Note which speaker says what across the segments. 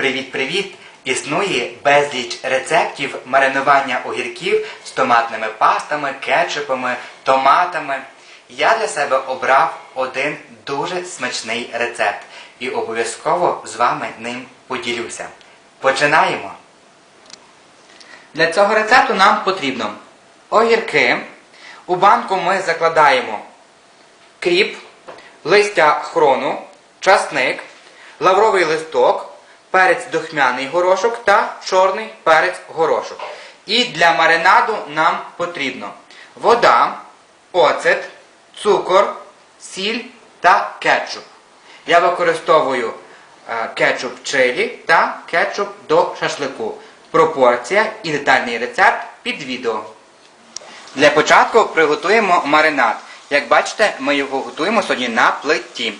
Speaker 1: Привіт-привіт! Існує безліч рецептів маринування огірків з томатними пастами, кетчупами, томатами. Я для себе обрав один дуже смачний рецепт і обов'язково з вами ним поділюся. Починаємо! Для цього рецепту нам потрібно огірки. У банку ми закладаємо кріп, листя хрону, часник, лавровий листок, перець духмяний горошок та чорний перець горошок. І для маринаду нам потрібно вода, оцет, цукор, сіль та кетчуп. Я використовую е, кетчуп чилі та кетчуп до шашлику. Пропорція і детальний рецепт під відео. Для початку приготуємо маринад. Як бачите, ми його готуємо сьогодні на плиті.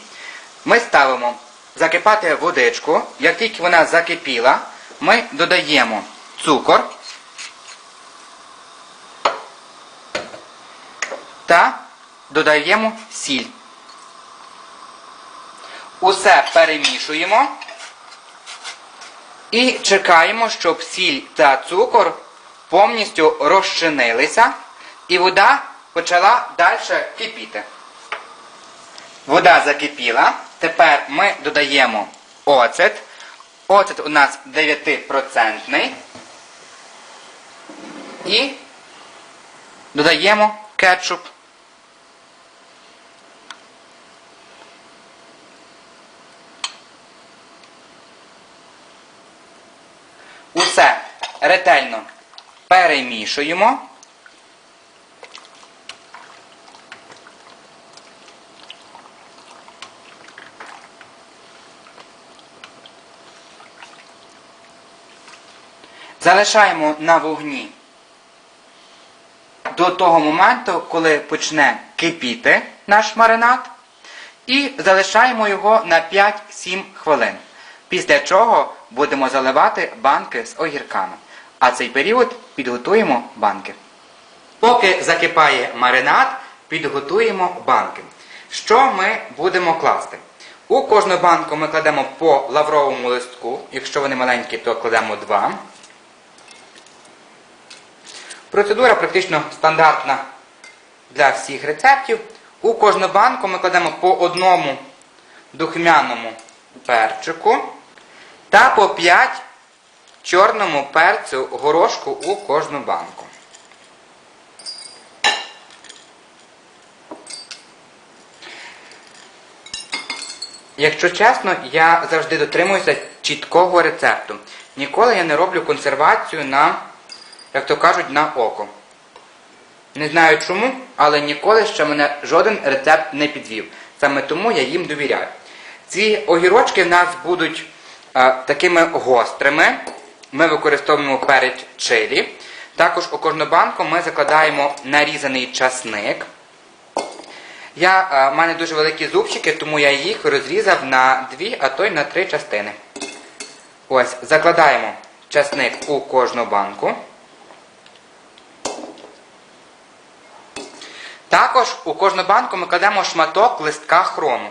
Speaker 1: Ми ставимо закипати водичку. Як тільки вона закипіла, ми додаємо цукор та додаємо сіль. Усе перемішуємо і чекаємо, щоб сіль та цукор повністю розчинилися і вода почала далі кипіти. Вода закипіла. Тепер ми додаємо оцет. Оцет у нас 9%. І додаємо кетчуп. Усе ретельно перемішуємо. Залишаємо на вогні до того моменту, коли почне кипіти наш маринад. І залишаємо його на 5-7 хвилин. Після чого будемо заливати банки з огірками. А цей період підготуємо банки. Поки закипає маринад, підготуємо банки. Що ми будемо класти? У кожну банку ми кладемо по лавровому листку. Якщо вони маленькі, то кладемо два. Процедура практично стандартна для всіх рецептів. У кожну банку ми кладемо по одному духмяному перчику та по 5 чорному перцю горошку у кожну банку. Якщо чесно, я завжди дотримуюся чіткого рецепту. Ніколи я не роблю консервацію на, як то кажуть, на око. Не знаю чому, але ніколи ще мене жоден рецепт не підвів. Саме тому я їм довіряю. Ці огірочки в нас будуть е, такими гострими. Ми використовуємо перець чилі. Також у кожну банку ми закладаємо нарізаний часник. Я, е, в мене дуже великі зубчики, тому я їх розрізав на дві, а то й на три частини. Ось, закладаємо часник у кожну банку. Також у кожну банку ми кладемо шматок листка хрону.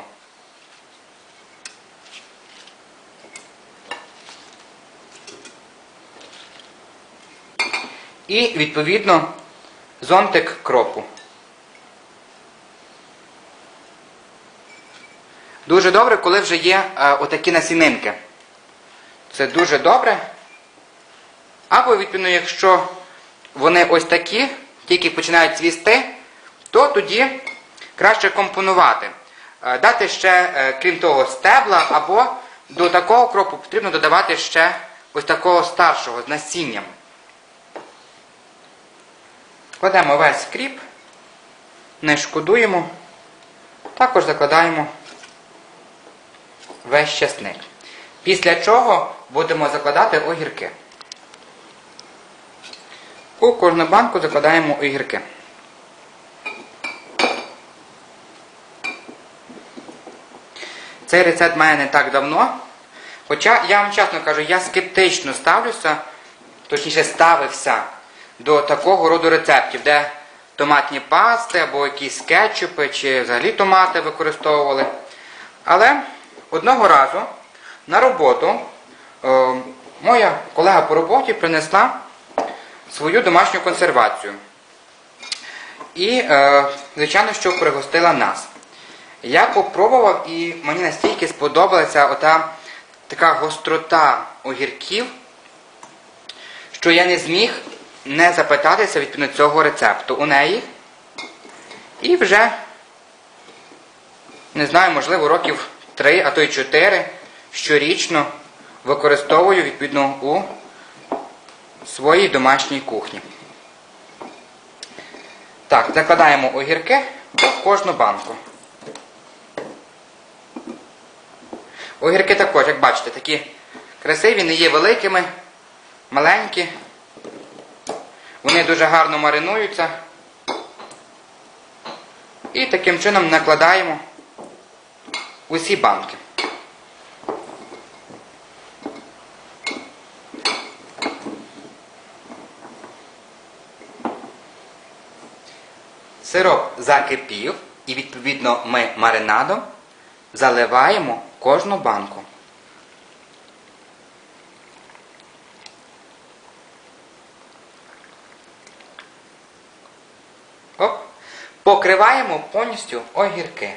Speaker 1: І, відповідно, зонтик кропу. Дуже добре, коли вже є е, отакі насінинки. Це дуже добре. Або, відповідно, якщо вони ось такі, тільки починають цвісти, то тоді краще компонувати. Е, Дати ще, е, крім того, стебла, або до такого кропу потрібно додавати ще ось такого старшого з насінням. Кладемо весь кріп, не шкодуємо, також закладаємо весь часник. Після чого будемо закладати огірки. У кожну банку закладаємо огірки. Цей рецепт має не так давно. Хоча, я вам чесно кажу, я скептично ставлюся, точніше ставився до такого роду рецептів, де томатні пасти або якісь кетчупи, чи взагалі томати використовували. Але одного разу на роботу е, моя колега по роботі принесла свою домашню консервацію. І, е, звичайно, що пригостила нас. Я попробував і мені настільки сподобалася ота така гострота огірків, що я не зміг не запитатися відповідно цього рецепту у неї. І вже, не знаю, можливо, років 3, а то й 4 щорічно використовую відповідно у своїй домашній кухні. Так, закладаємо огірки в кожну банку. Огірки також, як бачите, такі красиві, не є великими, маленькі. Вони дуже гарно маринуються. І таким чином накладаємо усі банки. Сироп закипів і відповідно ми маринадом заливаємо кожну банку. Оп. Покриваємо повністю огірки.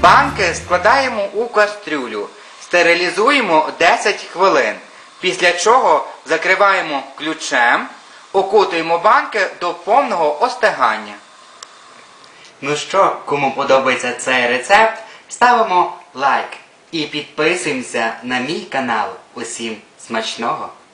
Speaker 1: Банки складаємо у кастрюлю, стерилізуємо 10 хвилин, після чого закриваємо ключем, окутуємо банки до повного остигання. Ну що, кому подобається цей рецепт, ставимо лайк і підписуємося на мій канал. Усім смачного!